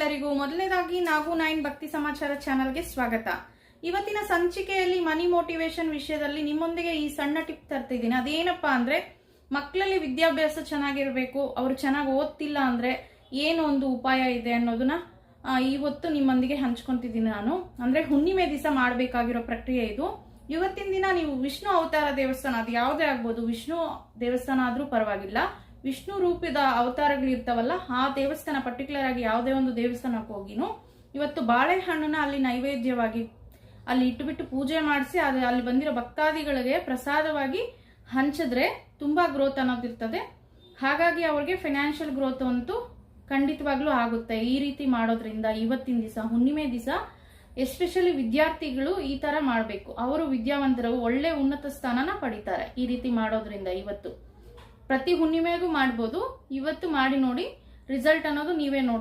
ಎಲ್ಲರಿಗೂ ಮೊದಲನೇದಾಗಿ ನಾವು ನೈನ್ ಭಕ್ತಿ ಸಮಾಚಾರ ಚಾನಲ್ಗೆ ಸ್ವಾಗತ. ಇವತ್ತಿನ ಸಂಚಿಕೆಯಲ್ಲಿ ಮನಿ ಮೋಟಿವೇಶನ್ ವಿಷಯದಲ್ಲಿ ನಿಮ್ಮೊಂದಿಗೆ ಈ ಸಣ್ಣ ಟಿಪ್ ತರ್ತಿದ್ದೀನಿ. ಅದೇನಪ್ಪಾ ಅಂದ್ರೆ, ಮಕ್ಕಳಲ್ಲಿ ವಿದ್ಯಾಭ್ಯಾಸ ಚೆನ್ನಾಗಿರಬೇಕು, ಅವರು ಚೆನ್ನಾಗಿ ಓದ್ತಿಲ್ಲ ಅಂದ್ರೆ ಏನು ಒಂದು ಉಪಾಯ ಇದೆ ಅನ್ನೋದನ್ನ ಈ ಇವತ್ತು ನಿಮ್ಮೊಂದಿಗೆ ಹಂಚ್ಕೊಂತಿದ್ದೀನಿ ನಾನು. ಅಂದ್ರೆ ಹುಣ್ಣಿಮೆ ದಿವಸ ಮಾಡಬೇಕಾಗಿರೋ ಪ್ರಕ್ರಿಯೆ ಇದು. ಇವತ್ತಿನ ದಿನ ನೀವು ವಿಷ್ಣು ಅವತಾರ ದೇವಸ್ಥಾನ, ಅದು ಯಾವುದೇ ಆಗ್ಬೋದು, ವಿಷ್ಣು ದೇವಸ್ಥಾನ ಆದ್ರೂ ಪರವಾಗಿಲ್ಲ. ವಿಷ್ಣು ರೂಪದ ಅವತಾರಗಳು ಇರ್ತಾವಲ್ಲ, ಆ ದೇವಸ್ಥಾನ ಪರ್ಟಿಕ್ಯುಲರ್ ಆಗಿ ಯಾವುದೇ ಒಂದು ದೇವಸ್ಥಾನಕ್ಕೆ ಹೋಗಿನೂ. ಇವತ್ತು ಬಾಳೆಹಣ್ಣನ್ನ ಅಲ್ಲಿ ನೈವೇದ್ಯವಾಗಿ ಅಲ್ಲಿ ಇಟ್ಟುಬಿಟ್ಟು ಪೂಜೆ ಮಾಡಿಸಿ, ಅದು ಅಲ್ಲಿ ಬಂದಿರೋ ಭಕ್ತಾದಿಗಳಿಗೆ ಪ್ರಸಾದವಾಗಿ ಹಂಚಿದ್ರೆ ತುಂಬಾ ಗ್ರೋತ್ ಅನ್ನೋದಿರ್ತದೆ ಹಾಗಾಗಿ ಅವ್ರಿಗೆ ಫೈನಾನ್ಷಿಯಲ್ ಗ್ರೋತ್ ಅಂತೂ ಖಂಡಿತವಾಗ್ಲೂ ಆಗುತ್ತೆ ಈ ರೀತಿ ಮಾಡೋದ್ರಿಂದ ಇವತ್ತಿನ ದಿವಸ, ಹುಣ್ಣಿಮೆ ದಿವಸ. ಎಸ್ಪೆಷಲಿ ವಿದ್ಯಾರ್ಥಿಗಳು ಈ ತರ ಮಾಡಬೇಕು. ಅವರು ವಿದ್ಯಾವಂತರು ಒಳ್ಳೆ ಉನ್ನತ ಸ್ಥಾನನ ಪಡಿತಾರೆ ಈ ರೀತಿ ಮಾಡೋದ್ರಿಂದ ಇವತ್ತು. ಪ್ರತಿ ಹುಣ್ಣಿಮೆಗೂ ಮಾಡ್ಬೋದು. ಇವತ್ತು ಮಾಡಿ ನೋಡಿ ರಿಸಲ್ಟ್ ಅನ್ನೋದು ನೀವೇ ನೋಡ್ತೀರಾ